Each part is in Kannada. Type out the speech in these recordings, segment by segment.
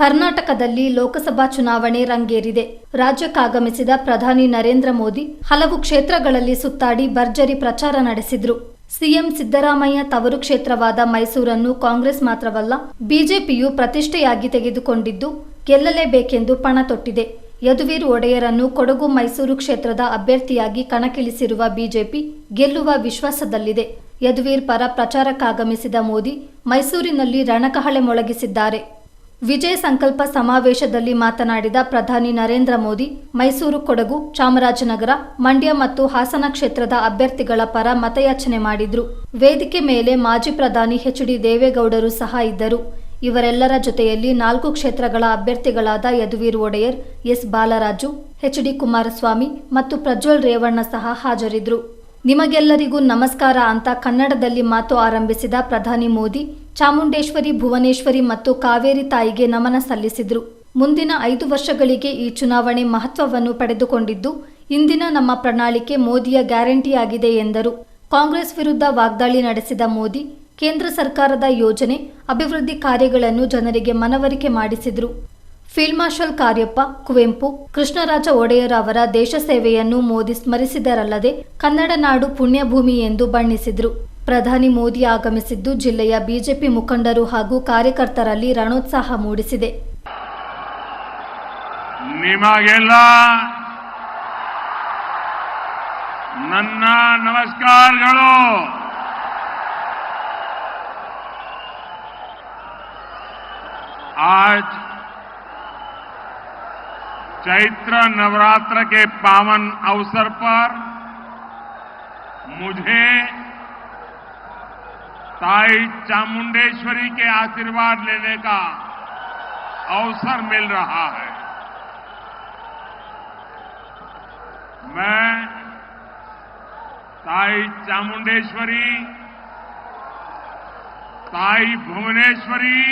ಕರ್ನಾಟಕದಲ್ಲಿ ಲೋಕಸಭಾ ಚುನಾವಣೆ ರಂಗೇರಿದೆ. ರಾಜ್ಯಕ್ಕಾಗಮಿಸಿದ ಪ್ರಧಾನಿ ನರೇಂದ್ರ ಮೋದಿ ಹಲವು ಕ್ಷೇತ್ರಗಳಲ್ಲಿ ಸುತ್ತಾಡಿ ಭರ್ಜರಿ ಪ್ರಚಾರ ನಡೆಸಿದ್ರು. ಸಿಎಂ ಸಿದ್ದರಾಮಯ್ಯ ತವರು ಕ್ಷೇತ್ರವಾದ ಮೈಸೂರನ್ನು ಕಾಂಗ್ರೆಸ್ ಮಾತ್ರವಲ್ಲ, ಬಿಜೆಪಿಯು ಪ್ರತಿಷ್ಠೆಯಾಗಿ ತೆಗೆದುಕೊಂಡಿದ್ದು ಗೆಲ್ಲಲೇಬೇಕೆಂದು ಪಣ ತೊಟ್ಟಿದೆ. ಯದುವೀರ್ ಒಡೆಯರನ್ನು ಕೊಡಗು ಮೈಸೂರು ಕ್ಷೇತ್ರದ ಅಭ್ಯರ್ಥಿಯಾಗಿ ಕಣಕ್ಕಿಳಿಸಿರುವ ಬಿಜೆಪಿ ಗೆಲ್ಲುವ ವಿಶ್ವಾಸದಲ್ಲಿದೆ. ಯದುವೀರ್ ಪರ ಪ್ರಚಾರಕ್ಕಾಗಮಿಸಿದ ಮೋದಿ ಮೈಸೂರಿನಲ್ಲಿ ರಣಕಹಳೆ ಮೊಳಗಿಸಿದ್ದಾರೆ. ವಿಜಯ ಸಂಕಲ್ಪ ಸಮಾವೇಶದಲ್ಲಿ ಮಾತನಾಡಿದ ಪ್ರಧಾನಿ ನರೇಂದ್ರ ಮೋದಿ, ಮೈಸೂರು ಕೊಡಗು, ಚಾಮರಾಜನಗರ, ಮಂಡ್ಯ ಮತ್ತು ಹಾಸನ ಕ್ಷೇತ್ರದ ಅಭ್ಯರ್ಥಿಗಳ ಪರ ಮತಯಾಚನೆ ಮಾಡಿದ್ರು. ವೇದಿಕೆ ಮೇಲೆ ಮಾಜಿ ಪ್ರಧಾನಿ ಎಚ್ ಡಿ ದೇವೇಗೌಡರು ಸಹ ಇದ್ದರು. ಇವರೆಲ್ಲರ ಜೊತೆಯಲ್ಲಿ ನಾಲ್ಕು ಕ್ಷೇತ್ರಗಳ ಅಭ್ಯರ್ಥಿಗಳಾದ Yaduveer Wadiyar, S Balaraju, H D Kumaraswamy ಮತ್ತು ಪ್ರಜ್ವಲ್ ರೇವಣ್ಣ ಸಹ ಹಾಜರಿದ್ರು. ನಿಮಗೆಲ್ಲರಿಗೂ ನಮಸ್ಕಾರ ಅಂತ ಕನ್ನಡದಲ್ಲಿ ಮಾತು ಆರಂಭಿಸಿದ ಪ್ರಧಾನಿ ಮೋದಿ ಚಾಮುಂಡೇಶ್ವರಿ, ಭುವನೇಶ್ವರಿ ಮತ್ತು ಕಾವೇರಿ ತಾಯಿಗೆ ನಮನ ಸಲ್ಲಿಸಿದ್ರು. ಮುಂದಿನ ಐದು ವರ್ಷಗಳಿಗೆ ಈ ಚುನಾವಣೆ ಮಹತ್ವವನ್ನು ಪಡೆದುಕೊಂಡಿದ್ದು, ಇಂದಿನ ನಮ್ಮ ಪ್ರಣಾಳಿಕೆ ಮೋದಿಯ ಗ್ಯಾರಂಟಿಯಾಗಿದೆ ಎಂದರು. ಕಾಂಗ್ರೆಸ್ ವಿರುದ್ಧ ವಾಗ್ದಾಳಿ ನಡೆಸಿದ ಮೋದಿ, ಕೇಂದ್ರ ಸರ್ಕಾರದ ಯೋಜನೆ, ಅಭಿವೃದ್ಧಿ ಕಾರ್ಯಗಳನ್ನು ಜನರಿಗೆ ಮನವರಿಕೆ ಮಾಡಿಸಿದರು. ಫೀಲ್ಡ್ ಮಾರ್ಷಲ್ ಕಾರ್ಯಪ್ಪ, ಕುವೆಂಪು, ಕೃಷ್ಣರಾಜ ಒಡೆಯರ್ ಅವರ ದೇಶ ಸೇವೆಯನ್ನು ಮೋದಿ ಸ್ಮರಿಸಿದರಲ್ಲದೆ ಕನ್ನಡ ನಾಡು ಪುಣ್ಯಭೂಮಿ ಎಂದು ಬಣ್ಣಿಸಿದ್ರು. ಪ್ರಧಾನಿ ಮೋದಿ ಆಗಮಿಸಿದ್ದು ಜಿಲ್ಲೆಯ ಬಿಜೆಪಿ ಮುಖಂಡರು ಹಾಗೂ ಕಾರ್ಯಕರ್ತರಲ್ಲಿ ರಣೋತ್ಸಾಹ ಮೂಡಿಸಿದೆ ನಿಮಗೆಲ್ಲ ನನ್ನ ನಮಸ್ಕಾರಗಳು आज चैत्र नवरात्र के पावन अवसर पर मुझे ताई चामुंडेश्वरी के आशीर्वाद लेने का अवसर मिल रहा है। मैं ताई चामुंडेश्वरी ताई भुवनेश्वरी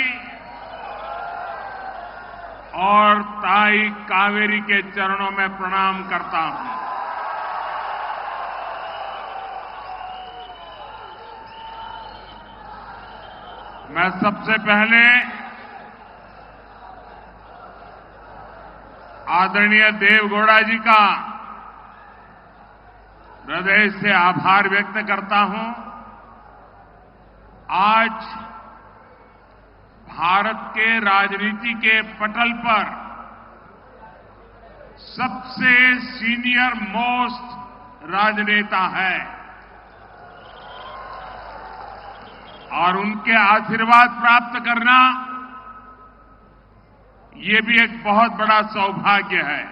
और ताई कावेरी के चरणों में प्रणाम करता हूँ। मैं सबसे पहले आदरणीय देवगौड़ा जी का हृदय से आभार व्यक्त करता हूँ। आज भारत के राजनीति के पटल पर सबसे सीनियर मोस्ट राजनेता है। और उनके आशीर्वाद प्राप्त करना, ये भी एक बहुत बड़ा सौभाग्य है।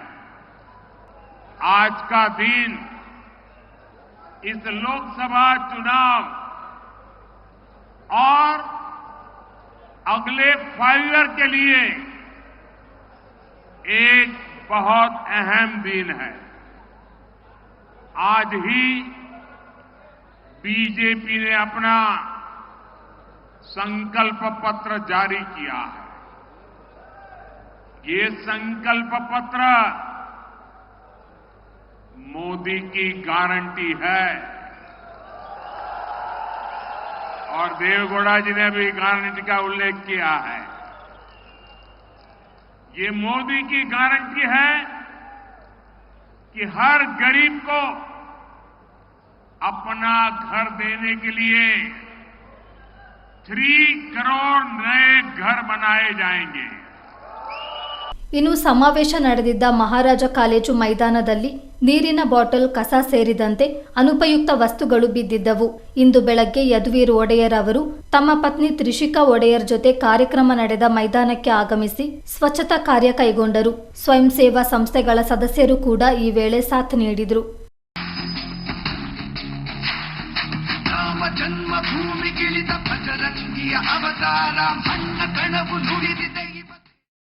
आज का दिन, इस लोकसभा चुनाव और अगले फाइव ईयर के लिए एक बहुत अहम दिन है। आज ही बीजेपी ने अपना संकल्प पत्र जारी किया है। ये संकल्प पत्र मोदी की गारंटी है। और देवगौड़ा जी ने भी गारंटी का उल्लेख किया है। ये मोदी की गारंटी है कि हर गरीब को अपना घर देने के लिए थ्री करोड़ नए घर बनाए जाएंगे ಇನ್ನು ಸಮಾವೇಶ ನಡೆದಿದ್ದ ಮಹಾರಾಜ ಕಾಲೇಜು ಮೈದಾನದಲ್ಲಿ ನೀರಿನ ಬಾಟಲ್ ಕಸ ಸೇರಿದಂತೆ ಅನುಪಯುಕ್ತ ವಸ್ತುಗಳು ಬಿದ್ದಿದ್ದವು ಇಂದು ಬೆಳಗ್ಗೆ ಯದುವೀರ್ ಒಡೆಯರ್ ಅವರು ತಮ್ಮ ಪತ್ನಿ ತ್ರಿಷಿಕಾ ಒಡೆಯರ್ ಜೊತೆ ಕಾರ್ಯಕ್ರಮ ನಡೆದ ಮೈದಾನಕ್ಕೆ ಆಗಮಿಸಿ ಸ್ವಚ್ಛತಾ ಕಾರ್ಯ ಕೈಗೊಂಡರು ಸ್ವಯಂ ಸೇವಾ ಸಂಸ್ಥೆಗಳ ಸದಸ್ಯರು ಕೂಡ ಈ ವೇಳೆ ಸಾಥ್ ನೀಡಿದರು ರಾಮ ಜನ್ಮ ಭೂಮಿಗಿಳಿದ ಭಜರಂಗಿಯ ಅವತಾರ ಮಣ್ಣ ಕಣವು ನುಡಿದಿದೆ